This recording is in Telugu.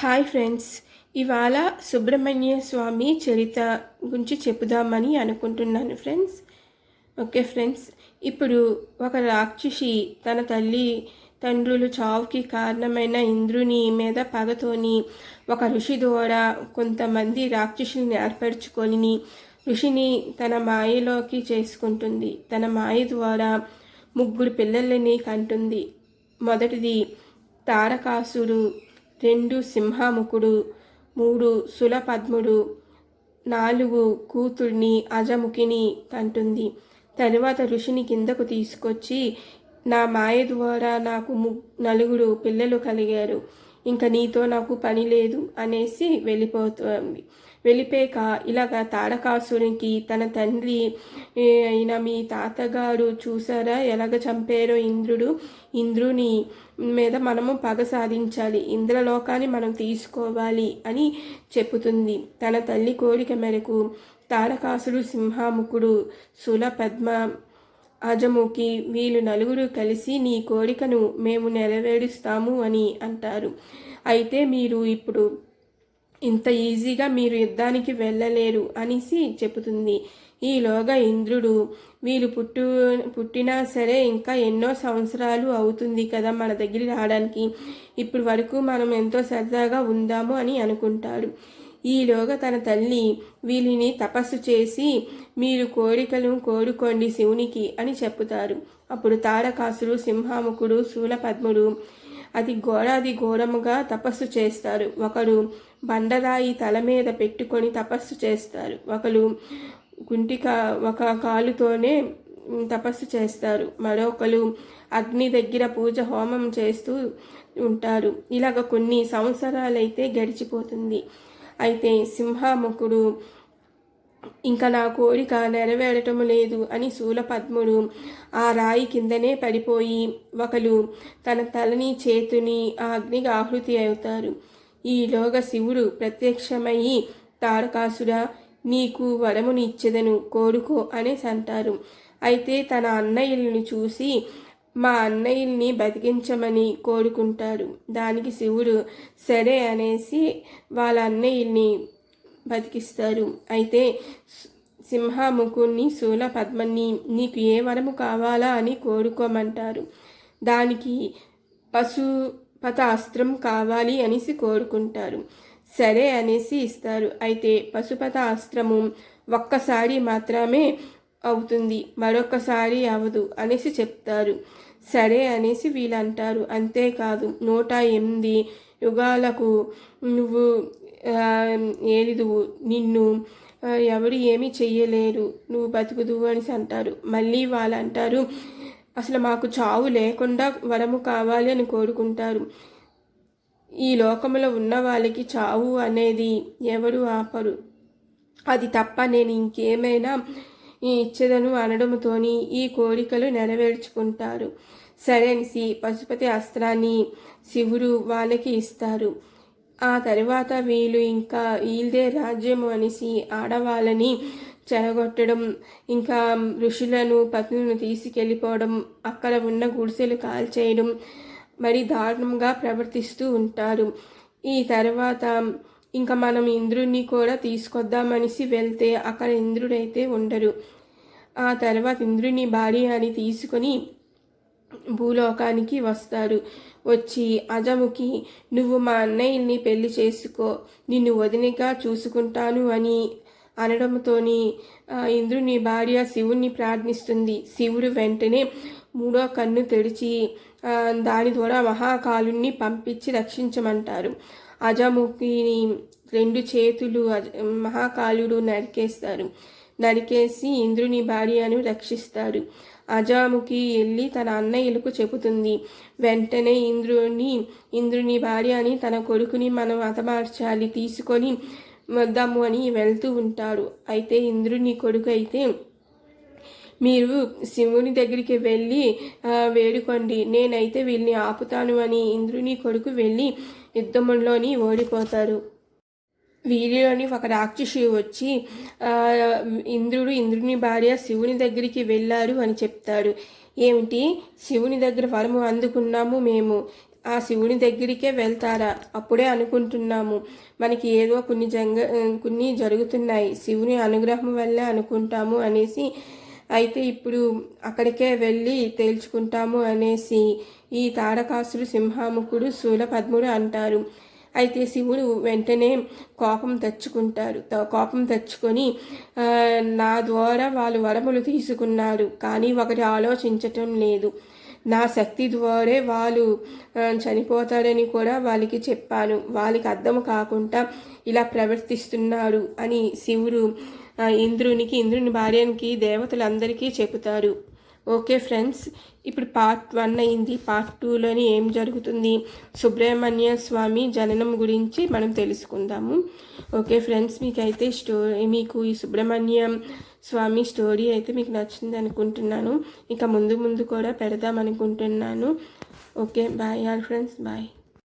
హాయ్ ఫ్రెండ్స్ ఇవాళ సుబ్రహ్మణ్య స్వామి చరిత గురించి చెప్పుదామని అనుకుంటున్నాను ఫ్రెండ్స్. ఓకే ఫ్రెండ్స్ ఇప్పుడు ఒక రాక్షసి తన తల్లి తండ్రులు చావుకి కారణమైన ఇంద్రుని మీద పగతోని ఒక ఋషి ద్వారా కొంతమంది రాక్షసుల్ని ఏర్పరచుకొని ఋషిని తన మాయలోకి చేసుకుంటుంది. తన మాయ ద్వారా ముగ్గురు పిల్లలని కంటుంది. మొదటిది తారకాసుడు రెండు సింహాముఖుడు మూడు సులపద్ముడు నాలుగు కూతుర్ని అజముఖిని అంటుంది తరువాత ఋషిని కిందకు తీసుకొచ్చి నా మాయ ద్వారా నాకు ము నలుగురు పిల్లలు కలిగారు. ఇంకా నీతో నాకు పని లేదు అనేసి వెళ్ళిపోతుంది వెళ్ళిపోయాక ఇలాగ తాడకాసునికి తన తండ్రి అయిన మీ తాతగారు చూసారా? ఎలాగ చంపారో ఇంద్రుడు? ఇంద్రుని మీద మనము పగ సాధించాలి. ఇంద్రలోకాన్ని మనం తీసుకోవాలి అని చెప్పుతుంది. తన తల్లి కోరిక మేరకు తారకాసుడు సింహాముఖుడు సుల పద్మ అజముకి వీళ్ళు నలుగురు కలిసి నీ కోరికను మేము నెరవేరుస్తాము అని అంటారు. అయితే మీరు ఇప్పుడు ఇంత ఈజీగా మీరు యుద్ధానికి వెళ్ళలేరు అనేసి చెబుతుంది. ఈలోగా ఇంద్రుడు వీళ్ళు పుట్టు పుట్టినా సరే ఇంకా ఎన్నో సంవత్సరాలు అవుతుంది కదా మన దగ్గర రావడానికి. ఇప్పుడు వరకు మనం ఎంతో సరదాగా ఉందాము అని అనుకుంటాడు ఈలోగా తన తల్లి వీరిని తపస్సు చేసి మీరు కోరికలు కోరుకోండి శివునికి అని చెప్పుతారు. అప్పుడు తారకాసుడు సింహాముఖుడు శూలపద్ముడు అది ఘోరాది ఘోరముగా తపస్సు చేస్తారు. ఒకడు బండరాయి తల మీద పెట్టుకొని తపస్సు చేస్తారు. ఒకరు గుంటిక ఒక కాలుతోనే తపస్సు చేస్తారు. మరొకరు అగ్ని దగ్గర పూజ హోమం చేస్తూ ఉంటారు. ఇలాగ కొన్ని సంవత్సరాలైతే గడిచిపోతుంది. అయితే సింహాముఖుడు ఇంకా నా కోరిక నెరవేరటం లేదు అని శూలపద్ముడు ఆ రాయి కిందనే పడిపోయి ఒకరు తన తలని చేతుని ఆ అగ్నికి ఆహుతి అవుతారు ఈలోగా శివుడు ప్రత్యక్షమయ్యి తారకాసుడా నీకు వరమునిచ్చెదను కోరుకో అనేసి అంటారు. అయితే తన అన్నయ్యలను చూసి మా అన్నయ్యల్ని బతికించమని కోరుకుంటారు దానికి శివుడు సరే అనేసి వాళ్ళ అన్నయ్యల్ని బతికిస్తారు అయితే స్- సింహముఖుణ్ణి శూల పద్మని నీకు ఏ వరము కావాలా అని కోరుకోమంటారు. దానికి పశుపత అస్త్రం కావాలి అనేసి కోరుకుంటారు. సరే అనేసి ఇస్తారు. అయితే పశుపత అస్త్రము ఒక్కసారి మాత్రమే అవుతుంది. మరొకసారి అవదు అనేసి చెప్తారు. సరే అనేసి వీళ్ళు అంటారు అంతేకాదు నూట ఎనిమిది యుగాలకు నువ్వు ఏలిదువు. నిన్ను ఎవడు ఎవరు ఏమీ చెయ్యలేరు. నువ్వు బతుకుదువు అనేసి అంటారు. మళ్ళీ వాళ్ళు అంటారు అసలు మాకు చావు లేకుండా వరము కావాలి అని కోరుకుంటారు. ఈ లోకంలో ఉన్న వాళ్ళకి చావు అనేది ఎవరు ఆపరు. అది తప్ప నేను ఇంకేమైనా ఈ ఇచ్చదను అనడంతోని ఈ కోరికలు నెరవేర్చుకుంటారు. సరేనిసి పశుపతి అస్త్రాన్ని శివుడు వాళ్ళకి ఇస్తారు. ఆ తర్వాత వీళ్ళు ఇంకా వీళ్ళదే రాజ్యము అనేసి ఆడవాళ్ళని చెరగొట్టడం ఇంకా ఋషులను పత్నులను తీసుకెళ్ళిపోవడం అక్కడ ఉన్న గుడిసెలు కాల్చేయడం మరి దారుణంగా ప్రవర్తిస్తూ ఉంటారు. ఈ తర్వాత ఇంకా మనం ఇంద్రుడిని కూడా తీసుకొద్దామనేసి వెళ్తే అక్కడ ఇంద్రుడైతే ఉండరు. ఆ తర్వాత ఇంద్రుని భార్య అని తీసుకొని భూలోకానికి వస్తారు. వచ్చి అజముకి నువ్వు మా అన్నయ్యని పెళ్ళి చేసుకో. నిన్ను వదినగా చూసుకుంటాను అని అనడంతోని ఇంద్రుని భార్య శివుణ్ణి ప్రార్థిస్తుంది. శివుడు వెంటనే మూడో కన్ను తెరిచి దాని ద్వారా మహాకాలుణ్ణి పంపించి రక్షించమంటారు. అజముఖిని రెండు చేతులు అజ మహాకాలుడు నరికేస్తారు. నరికేసి ఇంద్రుని భార్యను రక్షిస్తాడు అజాముఖి వెళ్ళి తన అన్నయ్యలకు చెబుతుంది. వెంటనే ఇంద్రుని ఇంద్రుని భార్య అని తన కొడుకుని మనం హతమార్చాలి తీసుకొని వద్దాము అని వెళ్తూ ఉంటాడు. అయితే ఇంద్రుని కొడుకు అయితే మీరు శివుని దగ్గరికి వెళ్ళి వేడుకోండి. నేనైతే వీళ్ళని ఆపుతాను అని ఇంద్రుని కొడుకు వెళ్ళి యుద్ధంలోని ఓడిపోతారు. వీరిలోని ఒక రాక్షసి వచ్చి ఇంద్రుడు ఇంద్రుని భార్య శివుని దగ్గరికి వెళ్ళారు అని చెప్తాడు ఏమిటి? శివుని దగ్గర వరము అందుకున్నాము మేము. ఆ శివుని దగ్గరికే వెళ్తారా? అప్పుడే అనుకుంటున్నాము. మనకి ఏదో కొన్ని జంగ కొన్ని జరుగుతున్నాయి. శివుని అనుగ్రహం వల్లే అనుకుంటాము అనేసి అయితే ఇప్పుడు అక్కడికే వెళ్ళి తేల్చుకుంటాము అనేసి ఈ తారకాసురు సింహాముఖుడు శూలపద్ముడు అంటారు. అయితే శివుడు వెంటనే కోపం తెచ్చుకుంటారు. త- కోపం తెచ్చుకొని నా ద్వారా వాళ్ళు వరములు తీసుకున్నారు. కానీ ఒకటి ఆలోచించటం లేదు. నా శక్తి ద్వారే వాళ్ళు చనిపోతారని కూడా వాళ్ళకి చెప్పాను. వాళ్ళకి అర్థం కాకుండా ఇలా ప్రవర్తిస్తున్నారు అని శివుడు ఇంద్రునికి ఇంద్రుని భార్యానికి దేవతలందరికీ చెబుతారు. ఓకే ఫ్రెండ్స్ ఇప్పుడు పార్ట్ వన్ అయింది. పార్ట్ టూలోని ఏం జరుగుతుంది? సుబ్రహ్మణ్య స్వామి జననం గురించి మనం తెలుసుకుందాము. ఓకే ఫ్రెండ్స్ మీకైతే స్టోరీ మీకు ఈ సుబ్రహ్మణ్యం స్వామి స్టోరీ అయితే మీకు నచ్చింది అనుకుంటున్నాను. ఇంకా ముందు ముందు కూడా పెడదాం అనుకుంటున్నాను. Okay bye all friends bye.